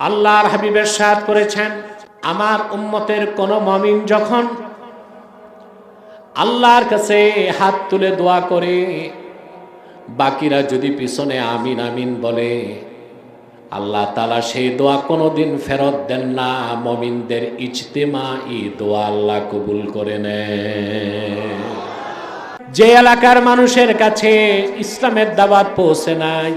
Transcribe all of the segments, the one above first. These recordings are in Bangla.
আল্লাহর হাবিবের সাথ করেছেন, আমার উম্মতের কোন মমিন যখন আল্লাহর কাছে হাত তুলে দোয়া করে, বাকিরা যদি পিছনে আমিন আমিন বলে, আল্লাহ তালা সেই দোয়া কোনোদিন ফেরত দেন না, মমিনদের ইজতেমা ই দোয়া আল্লাহ কবুল করে নেয়। যে এলাকার মানুষের কাছে ইসলামের দাবাত পৌঁছে নাই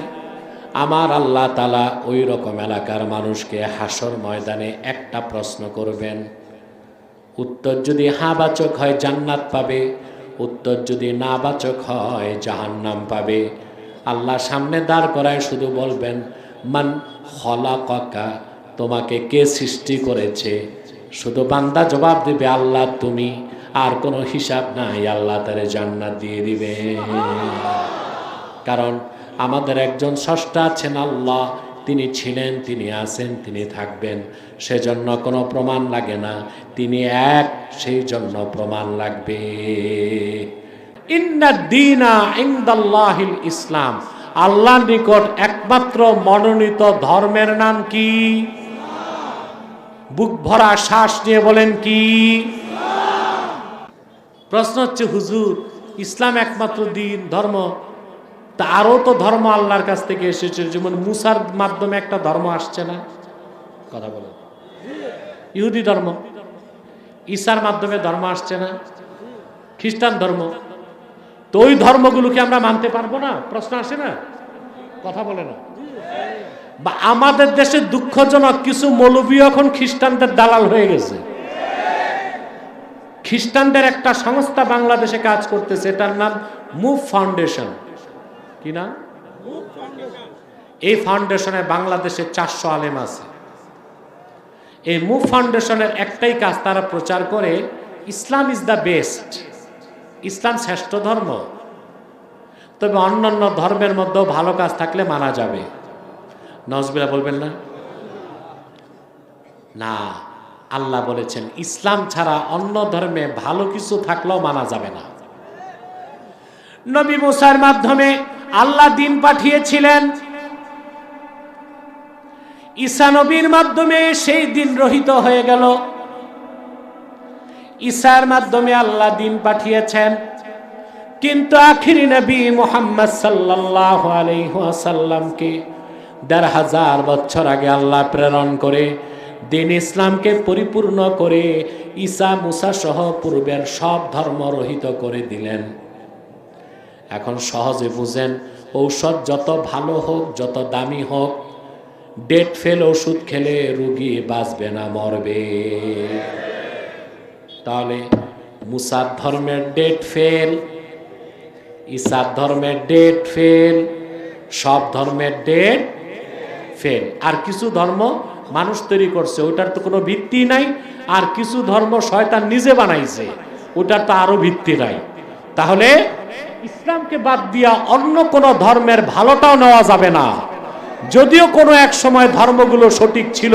আমার আল্লাহ তালা ওই রকম এলাকার মানুষকে হাসর ময়দানে একটা প্রশ্ন করবেন। উত্তর যদি হা বাচক হয়, জান্নাত পাবে। উত্তর যদি না বাচক হয়, জাহান্নাম পাবে। আল্লাহ সামনে দাঁড় করায় শুধু বলবেন, মান হলা ককা তোমাকে কে সৃষ্টি করেছে? শুধু বান্দা জবাব দেবে, আল্লাহ তুমি। আর কোনো হিসাব নাই, আল্লাহ তারে জান্নাত দিয়ে দিবে। কারণ আমাদের একজন স্রষ্টা আছেন আল্লাহ। তিনি ছিলেন, তিনি আছেন, তিনি থাকবেন। সেজন্য কোনো প্রমাণ লাগে না। তিনি এক, সেই জন্য প্রমাণ লাগবে। ইসলাম। আল্লাহর নিকট একমাত্র মনোনীত ধর্মের নাম কি? বুক ভরা শ্বাস নিয়ে বলেন কি? প্রশ্ন হচ্ছে, হুজুর, ইসলাম একমাত্র দিন, ধর্ম তা আরও তো ধর্ম আল্লাহর কাছ থেকে এসেছে। যেমন মুসার মাধ্যমে একটা ধর্ম আসছে না? কথা বলেন। ইহুদি ধর্ম। ঈশার মাধ্যমে ধর্ম আসছে না? খ্রিস্টান ধর্ম। তো ওই ধর্মগুলোকে আমরা মানতে পারব না? প্রশ্ন আসে না? কথা বলে না। বা আমাদের দেশে দুঃখজনক কিছু মৌলবী এখন খ্রিস্টানদের দালাল হয়ে গেছে। খ্রিস্টানদের একটা সংস্থা বাংলাদেশে কাজ করতেছে, এটার নাম মুভ ফাউন্ডেশন। কি নাম? এই ফাউন্ডেশনে বাংলাদেশে চারশো আলেম আছে। এই মুভ ফাউন্ডেশনের একটাই কাজ তারা প্রচার করে, Islam is the best Islam শ্রেষ্ঠ ধর্ম। তবে অন্যান্য ধর্মের মধ্যেও ভালো কাজ থাকলে মানা যাবে। নজবিলা বলবেন না? না, আল্লাহ বলেছেন, ইসলাম ছাড়া অন্য ধর্মে ভালো কিছু থাকলেও মানা যাবে না। নবী মুসার মাধ্যমে আল্লাহ দিন পাঠিয়েছিলেন। ঈসা নবীর মাধ্যমে সেই দিন রহিত হয়ে গেল। ঈসার মাধ্যমে আল্লাহ দিন পাঠিয়েছেন। কিন্তু আখিরি নবী মোহাম্মদ সাল্লাহ আলহাসাল্লামকে দেড় হাজার বছর আগে আল্লাহ প্রেরণ করে দিন ইসলামকে পরিপূর্ণ করে ঈসা, মুসা সহ পূর্বের সব ধর্ম রহিত করে দিলেন। এখন সহজে বুঝেন, ঔষধ যত ভালো হোক, যত দামি হোক, ডেট ফেল ওষুধ খেলে রুগী বাঁচবে না, মরবে। তাহলে মুসার ধর্মের ডেট ফেল, ঈসার ধর্মের ডেট ফেল, সব ধর্মের ডেট ফেল। আর কিছু ধর্ম মানুষ তৈরি করছে ওটার তো কোনো ভিত্তি নাই। আর কিছু ধর্ম শয়তান নিজে বানাইছে, ওটার তো আরও ভিত্তি নাই। তাহলে ইসলামকে বাদ দিয়া অন্য কোন ধর্মের ভালোটাও নেওয়া যাবে না। যদিও কোনো এক সময় ধর্মগুলো সঠিক ছিল,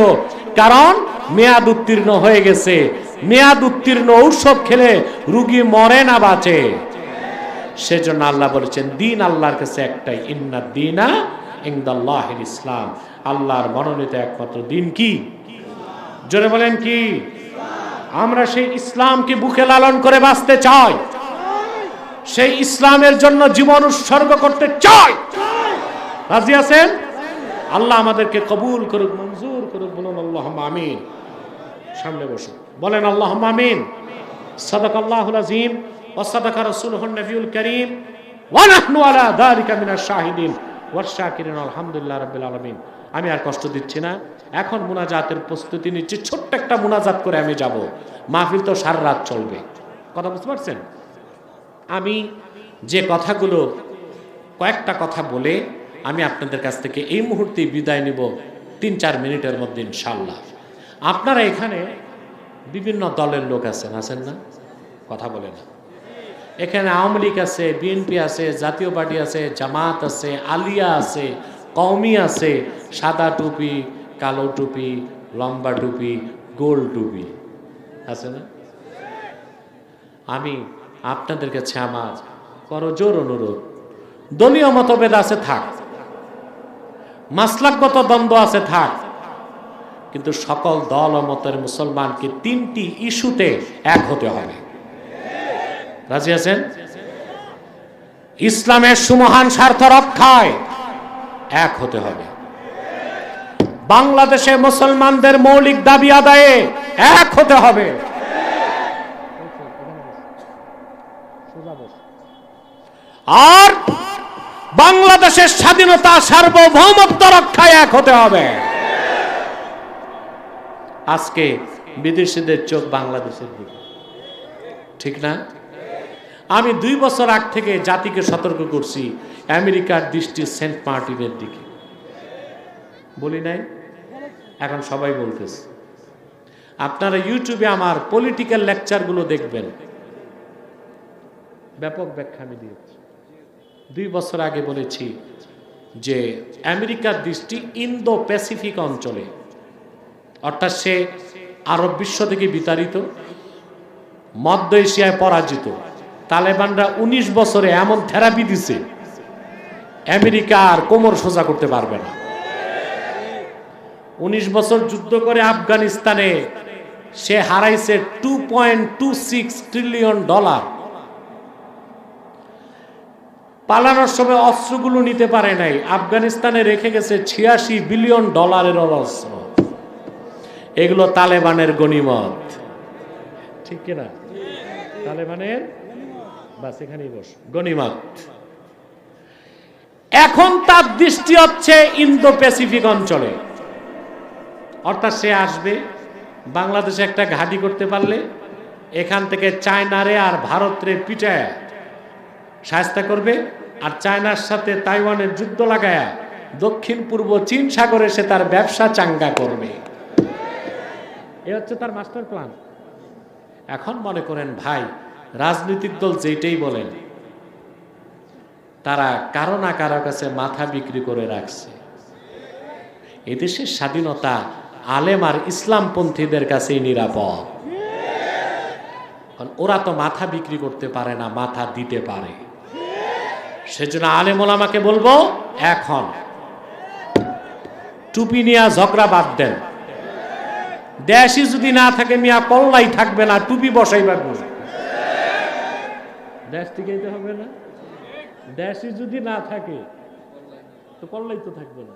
কারণ মেয়াদ উত্তীর্ণ হয়ে গেছে। মেয়াদ উত্তীর্ণ ঔষধ খেলে রুগী মরে না বাঁচে। সেজন্য আল্লাহ বলেছেন, দিন আল্লাহর কাছে একটাই, ইন্না দিনা ইন্দাল্লাহ ইসলাম। আল্লাহর মনোনীত একমাত্র দিন কি? জোরে বলেন কি? আমরা সেই ইসলামকে বুকে লালন করে বাঁচতে চাই। সেই ইসলামের জন্য জীবন উৎসর্গ করতে চাই। রাজি আছেন? আল্লাহ আমাদেরকে কবুল করুক, মঞ্জুর করুক, বলুন আল্লাহ আমিন। সামনে বসুন। বলেন আল্লাহ আমিন। সাদাক আল্লাহুল আজিম ওয়াসাদাকা রাসূলুহুন নবিয়ুল কারীম। ওয়া নাহনু আলা যালিকা মিনাশ শাহিদিন। ওয়াশ শাকিরিন, আলহামদুলিল্লাহ রাব্বিল আলামিন। আমি আর কষ্ট দিচ্ছি না। এখন মুনাজাতের প্রস্তুতি নিচ্ছি। ছোট্ট একটা মুনাজাত করে আমি যাব। মাহফিল তো সারা রাত চলবে। কথা বুঝতে পারছেন? আমি যে কথাগুলো কয়েকটা কথা বলে আমি আপনাদের কাছ থেকে এই মুহূর্তে বিদায় নিব তিন চার মিনিটের মধ্যে ইনশাল্লাহ আপনারা এখানে বিভিন্ন দলের লোক আছেন আছেন না? কথা বলে না। এখানে আওয়ামী লীগ আছে, বিএনপি আছে, জাতীয় পার্টি আছে, জামাত আছে, আলিয়া আছে, কওমি আছে, সাদা টুপি, কালো টুপি, লম্বা টুপি, গোল টুপি। আছে না? আমি আপনাদের কাছে আমার করজোর অনুরোধ। দলীয় মতভেদ আছে, থাক। মাসলাকগত দ্বন্দ্ব আছে, থাক। কিন্তু সকল দল ও মতের মুসলমানকে তিনটি ইস্যুতে এক হতে হবে রাজি আছেন? ইসলামের সুমহান স্বার্থ রক্ষায় এক হতে হবে। বাংলাদেশে মুসলমানদের মৌলিক দাবি আদায়ে এক হতে হবে। আর বাংলাদেশের স্বাধীনতা সার্বভৌমত্ব রক্ষায় এক হতে হবে। আজকে বিদেশিদের চোখ বাংলাদেশের দিকে। ঠিক না? আমি দুই বছর আগ থেকে জাতিকে সতর্ক করছি আমেরিকার দৃষ্টি সেন্ট মার্টিনের দিকে। বলি নাই? এখন সবাই বলতেছে। আপনারা ইউটিউবে আমার পলিটিক্যাল লেকচারগুলো দেখবেন। ব্যাপক ব্যাখ্যা আমি দিয়েছি। দুই বছর আগে বলেছি যে আমেরিকার দৃষ্টি ইন্দো প্যাসিফিক অঞ্চলে, অর্থাৎ সে আরব বিশ্ব থেকে বিতাড়িত, মধ্য এশিয়ায় পরাজিত, তালেবানরা ১৯ বছরে এমন থেরাপি দিছে, আমেরিকা আর কোমর সোজা করতে পারবে না। ১৯ বছর যুদ্ধ করে আফগানিস্তানে সে হারাইছে two point two six trillion dollar পালানোর সময় অস্ত্রগুলো নিতে পারে নাই। আফগানিস্তানে রেখে গেছে ছিয়াশি বিলিয়ন ডলারের অস্ত্র। এগুলো তালেবানের গণিমত। ঠিক কিনা তালেবানের? বাস এখানেই বস। গণিমত। এখন তার দৃষ্টি হচ্ছে ইন্দো প্যাসিফিক অঞ্চলে। অর্থাৎ সে আসবে, বাংলাদেশে একটা ঘাঁটি করতে পারলে, এখান থেকে চায়নারে আর ভারতরে পিটায়। সাহস্তা করবে। আর চায়নার সাথে তাইওয়ানের যুদ্ধ লাগায়া দক্ষিণ পূর্ব চীন সাগরে সে তার ব্যবসা চাঙ্গা করবে। এ হচ্ছে তার মাস্টার প্ল্যান। এখন মনে করেন, ভাই, রাজনৈতিক দল যেটাই বলেন, তারা কারও না কারও কাছে মাথা বিক্রি করে রাখছে। এদেশের স্বাধীনতা আলেম আর ইসলামপন্থীদের কাছেই নিরাপদ। ওরা তো মাথা বিক্রি করতে পারে না, মাথা দিতে পারে। সেজন্য আলেম ওলামাকে বলব, এখন। টুপি নিয়ে ঝগড়া বাদ দেন। দেশই যদি না থাকে মিয়া কল্লাই থাকবে না, টুপি বসাই বসাইবার দেশ টিকাইতে হবে না? দেশই যদি না থাকে, তো কল্লাই তো থাকবে না।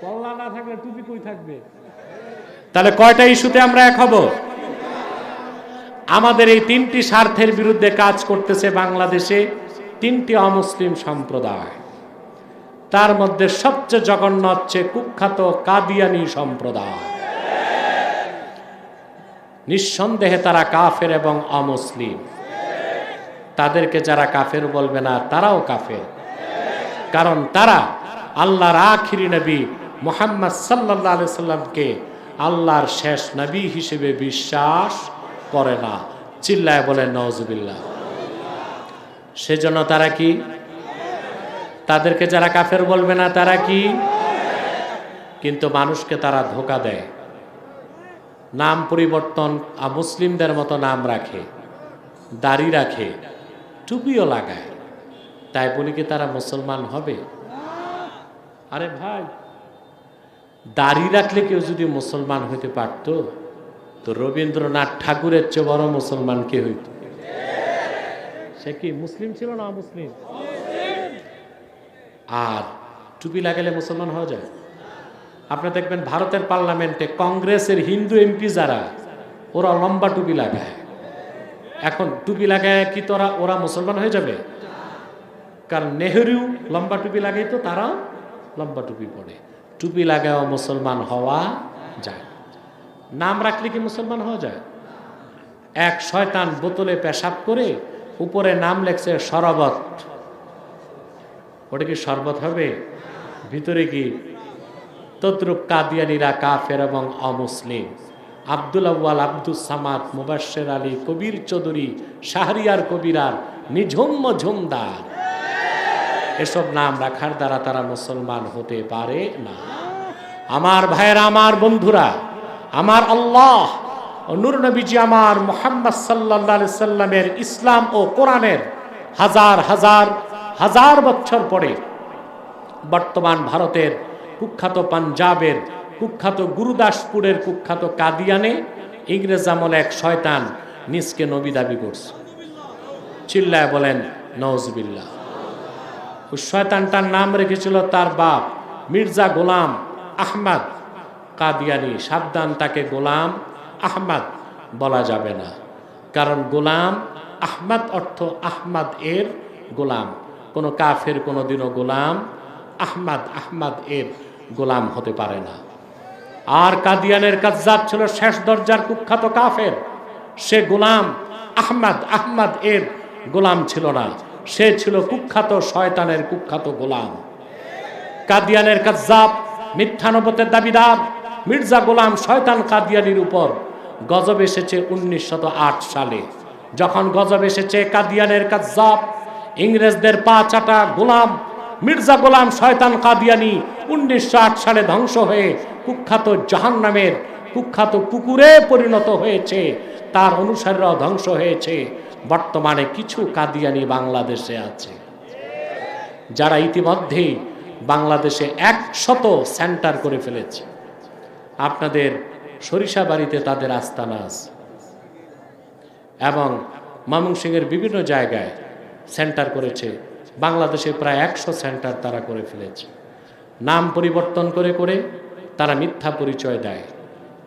কল্লা না থাকলে টুপি কই থাকবে? তাহলে কয়টা ইস্যুতে আমরা এক হব? আমাদের এই তিনটি স্বার্থের বিরুদ্ধে কাজ করতেছে বাংলাদেশে। তিনটি অমুসলিম সম্প্রদায়। তার মধ্যে সবচেয়ে জঘন্য হচ্ছে কুখ্যাত কাদিয়ানি সম্প্রদায়। নিঃসন্দেহে তারা কাফের এবং অমুসলিম। তাদেরকে যারা কাফের বলবে না, তারাও কাফের। কারণ তারা আল্লাহর আখিরি নবী মোহাম্মদ সাল্লাহ সাল্লামকে আল্লাহর শেষ নবী হিসেবে বিশ্বাস করে না। চিল্লায় বলেন নওজুবিল্লাহ সেজন্য তারা কি? তাদেরকে যারা কাফের বলবে না, তারা কি? কিন্তু মানুষকে তারা ধোকা দেয়। নাম পরিবর্তন মুসলিমদের মতো নাম রাখে, দাড়ি রাখে, টুপিও লাগায়। তাই বলি কি তারা মুসলমান হবে? আরে ভাই, দাড়ি রাখলে কেউ যদি মুসলমান হইতে পারত, তো রবীন্দ্রনাথ ঠাকুরের চেয়ে বড় মুসলমান কে হইত? সে কি মুসলিম ছিল না মুসলিম? আর টুপি লাগালে মুসলমান হওয়া যায়? আপনি দেখবেন ভারতের পার্লামেন্টে কংগ্রেসের হিন্দু এমপি যারা, ওরা লম্বা টুপি লাগায়। এখন টুপি লাগায় কি তোরা, ওরা মুসলমান হয়ে যাবে? কারণ নেহরু লম্বা টুপি লাগাই তো, তারাও লম্বা টুপি পরে। টুপি লাগাও মুসলমান হওয়া যায়। নাম রাখলে কি মুসলমান হওয়া যায়? এক শয়তান বোতলে পেশাব করে উপরে নাম লেখছে শরবত। ওটা কি শরবত হবে? ভিতরে কি? তদ্রুপ কাদিয়ানিরা কাফের এবং অমুসলিম। আব্দুল আব্বাল আব্দুল সামাদ মুবাসের আলী, কবির চৌধুরী, শাহরিয়ার কবিরার নিঝুম ঝুমদার। এসব নাম রাখার দ্বারা তারা মুসলমান হতে পারে না। আমার ভাইয়েরা, আমার বন্ধুরা, আমার আল্লাহ নূর নবীজি আমার মোহাম্মদ সাল্লা সাল্লামের ইসলাম ও কোরআনের হাজার হাজার হাজার বছর পরে বর্তমান ভারতের কুখ্যাত পাঞ্জাবের কুখ্যাত গুরুদাসপুরের কুখ্যাত কাদিয়ানে ইংরেজ আমল এক শয়তান নিজকে নবী দাবি করছে। চিল্লায় বলেন নওজবিল্লা ওই শয়তানটার নাম রেখেছিল তার বাপ মির্জা গোলাম আহমদ কাদিয়ানি। সাবধান, তাকে গোলাম আহমদ বলা যাবে না। কারণ গোলাম, আহমাদ অর্থ আহমদ এর গোলাম। কোনো কাফের কোনো দিনও গোলাম, আহমাদ, আহমদ এর গোলাম হতে পারে না। আর কাদিয়ানের কাজ্জাব ছিল শেষ দরজার কুখ্যাত কাফের। সে গোলাম, আহমদ আহমদ এর গোলাম ছিল না। সে ছিল কুখ্যাত শয়তানের কুখ্যাত গোলাম। কাদিয়ানের কাজ্জাব মিথ্যানবতের দাবিদার, মির্জা গোলাম শয়তান কাদিয়ানির উপর গজব এসেছে উনিশশত সালে। যখন গজব এসেছে কাদিয়ানের কাজ্জাব, ইংরেজদের পা চাটা গোলাম, মির্জা গোলাম শয়তান কাদিয়ানি উনিশশো সালে ধ্বংস হয়ে কুখ্যাত জাহান নামের কুখ্যাত কুকুরে পরিণত হয়েছে। তার অনুসারীরাও ধ্বংস হয়েছে। বর্তমানে কিছু কাদিয়ানি বাংলাদেশে আছে। যারা ইতিমধ্যেই বাংলাদেশে একশত সেন্টার করে ফেলেছে। আপনাদের সরিষা বাড়িতে তাদের আস্তানা আছে। এবং ময়মনসিংহের বিভিন্ন জায়গায় সেন্টার করেছে। বাংলাদেশে প্রায় একশো সেন্টার তারা করে ফেলেছে। নাম পরিবর্তন করে করে তারা মিথ্যা পরিচয় দেয়।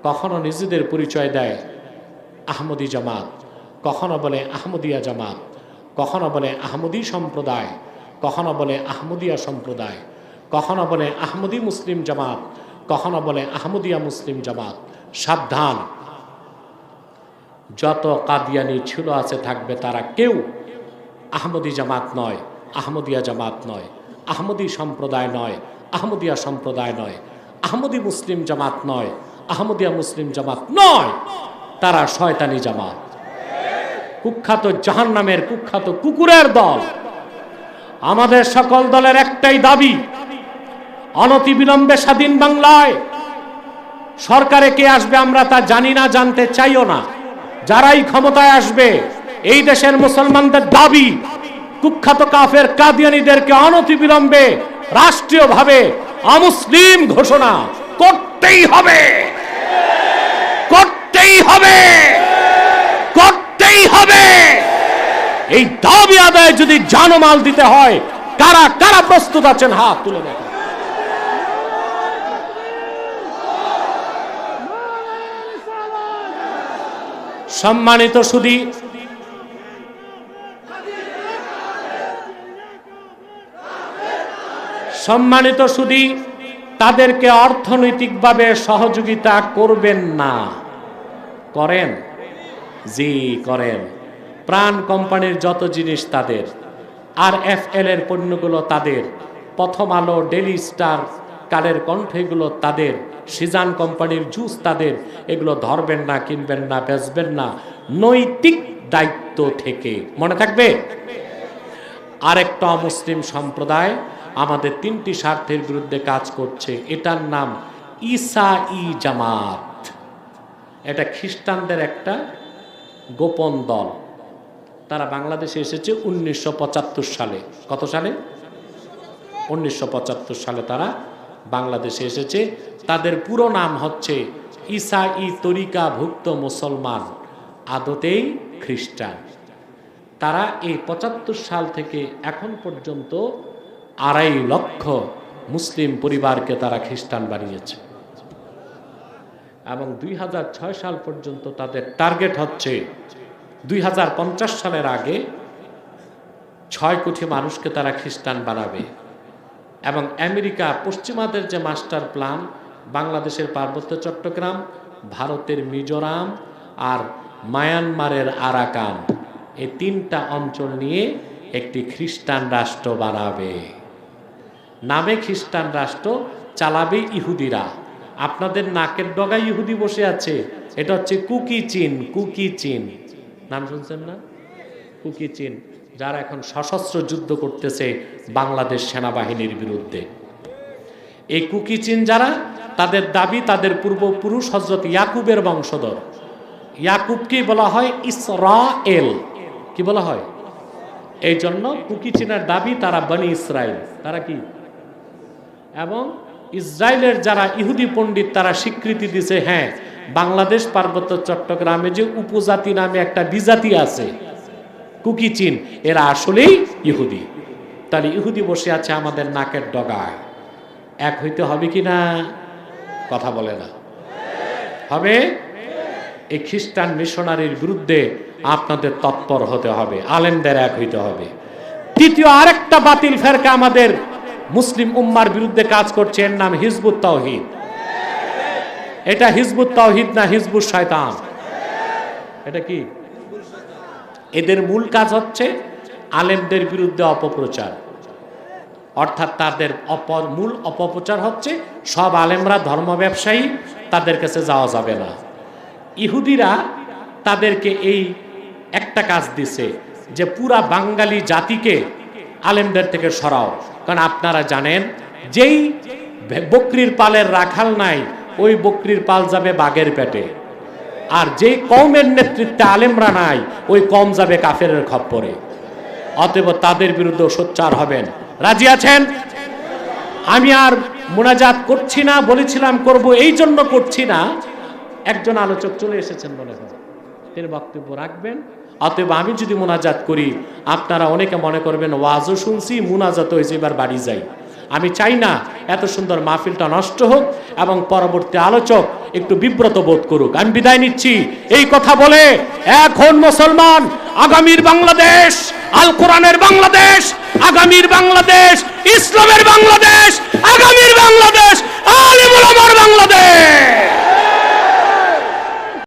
কখনো নিজেদের পরিচয় দেয় আহমদি জামাত, কখনো বলে আহমদিয়া জামাত, কখনো বলে আহমদি সম্প্রদায়, কখনো বলে আহমদিয়া সম্প্রদায়, কখনো বলে আহমদি মুসলিম জামাত, কখনো বলে আহমদিয়া মুসলিম জামাত। সাবধান। যত কাদিয়ানি ছিল আছে থাকবে তারা কেউ আহমদি জামাত নয়, আহমদিয়া জামাত নয়, আহমদি সম্প্রদায় নয়, আহমদিয়া সম্প্রদায় নয়, আহমদি মুসলিম জামাত নয়, আহমদিয়া মুসলিম জামাত নয়, তারা শয়তানি জামাত। কুখ্যাত জাহান নামের কুখ্যাত কুকুরের দল। আমাদের সকল দলের একটাই দাবি, অনতিবিলম্বে স্বাধীন বাংলায় সরকারে কে আসবে আমরা তা জানি না, জানতে চাইও না। যারাই ক্ষমতায় আসবে, এই দেশের মুসলমানদের দাবি, কুখ্যাত কাফের কাদিয়ানিদেরকে অনতিবিলম্বে রাষ্ট্রীয়ভাবে অমুসলিম ঘোষণা করতেই হবে। করতেই হবে। করতেই হবে। এই দাবি আদায় যদি জানমাল দিতে হয়, কারা কারা প্রস্তুত আছেন? হাত তুলে দেখেন। সম্মানিত সুদী। সম্মানিত সুদী, তাদেরকে অর্থনৈতিকভাবে সহযোগিতা করবেন না। করেন? জি, করেন। প্রাণ কোম্পানির যত জিনিস তাদের আর এফ এল এর পণ্যগুলো তাদের, প্রথম আলো ডেলি স্টার কালের কণ্ঠ এগুলো তাদের সিজান কোম্পানির জুস তাদের, এগুলো ধরবেন না, কিনবেন না, বেচবেন না। নৈতিক দায়িত্ব থেকে। মনে থাকবে? আরেকটা মুসলিম সম্প্রদায় আমাদের তিনটি স্বার্থের বিরুদ্ধে কাজ করছে। এটার নাম ইসা ই জামাত। এটা খ্রিস্টানদের একটা গোপন দল। তারা বাংলাদেশে এসেছে উনিশশো পঁচাত্তর সালে। কত সালে? উনিশশো পঁচাত্তর সালে তারা বাংলাদেশে এসেছে। তাদের পুরো নাম হচ্ছে ইসা ই তরিকা ভুক্ত মুসলমান, আদতেই খ্রিস্টান। তারা এই পঁচাত্তর সাল থেকে এখন পর্যন্ত আড়াই লক্ষ মুসলিম পরিবারকে তারা খ্রিস্টান বানিয়েছে। এবং দুই হাজার ছয় সাল পর্যন্ত তাদের টার্গেট হচ্ছে দুই হাজার পঞ্চাশ সালের আগে ছয় কোটি মানুষকে তারা খ্রিস্টান বানাবে। এবং আমেরিকা পশ্চিমাদের যে মাস্টার প্ল্যান, বাংলাদেশের পার্বত্য চট্টগ্রাম, ভারতের মিজোরাম আর মায়ানমারের আরাকান, এই তিনটা অঞ্চল নিয়ে একটি খ্রিস্টান রাষ্ট্র বানাবে। নামে খ্রিস্টান রাষ্ট্র চালাবে ইহুদিরা। আপনাদের নাকের ডগায় ইহুদি বসে আছে। এটা হচ্ছে কুকি চীন কুকি চীন। নাম শুনছেন না? কুকি চীন। যারা এখন সশস্ত্র যুদ্ধ করতেছে বাংলাদেশ সেনাবাহিনীর বিরুদ্ধে। এই কুকি চীন যারা, তাদের দাবি তাদের পূর্বপুরুষ হজরত ইয়াকুবের বংশধর। ইয়াকুবকে বলা হয় ইসরা এল কি বলা হয়? এই জন্য কুকি চীনের দাবি তারা বনি ইসরায়েল। তারা কি? এবং ইসরায়েলের যারা ইহুদি পণ্ডিত, তারা স্বীকৃতি দিছে হ্যাঁ বাংলাদেশ পার্বত্য চট্টগ্রামে যে উপজাতি নামে একটা বিজাতি আছে কুকি চীন, এরা আসলেই ইহুদি। তাহলে ইহুদি বসে আছে আমাদের নাকের ডগায়। এক হইতে হবে কি না? কথা বলে না। হবে? এই খ্রিস্টান মিশনারির বিরুদ্ধে আপনাদের তৎপর হতে হবে, আলেমদের এক হইতে হবে। তৃতীয়, আরেকটা বাতিল ফেরকা আমাদের মুসলিম উম্মার বিরুদ্ধে কাজ করছে, এর নাম হিজবুত তাওহিদ। এটা হিজবুত তাওহিদ না হিজবুত শয়তান? এটা কি? এদের মূল কাজ হচ্ছে আলেমদের বিরুদ্ধে অপপ্রচার। অর্থাৎ তাদের অপ মূল অপপ্রচার হচ্ছে সব আলেমরা ধর্ম ব্যবসায়ী, তাদের কাছে যাওয়া যাবে না। ইহুদিরা তাদেরকে এই একটা কাজ দিছে যে পুরা বাঙালি জাতিকে আলেমদের থেকে সরাও। কারণ আপনারা জানেন, যেই বকরির পালের রাখাল নাই, ওই বকরির পাল যাবে বাঘের পেটে। আর যেই কমের নেতৃত্বে আলেমরা নাই, ওই কম যাবে কাফের খপ্পরে। অতএব তাদের বিরুদ্ধে সোচ্চার হবেন। রাজি আছেন? আমি আর মোনাজাত করছি না, বলেছিলাম করব, এই জন্য করছি না। একজন আলোচক চলে এসেছেন হয়। তিনি বক্তব্য রাখবেন। অতএব আমি যদি মোনাজাত করি, আপনারা অনেকে মনে করবেন, ওয়াজও শুনছি মোনাজাত হয়েছে, এবার বাড়ি যাই। আমি চাই না এত সুন্দর মাহফিলটা নষ্ট হোক এবং পরবর্তী আলোচক একটু বিব্রত বোধ করুক। আমি বিদায় নিচ্ছি। এই কথা বলে এখন মুসলমান, আগামীর বাংলাদেশ, আল কোরআনের বাংলাদেশ, আগামীর বাংলাদেশ, ইসলামের বাংলাদেশ, আগামীর বাংলাদেশ, আলিমুল আমার বাংলাদেশ।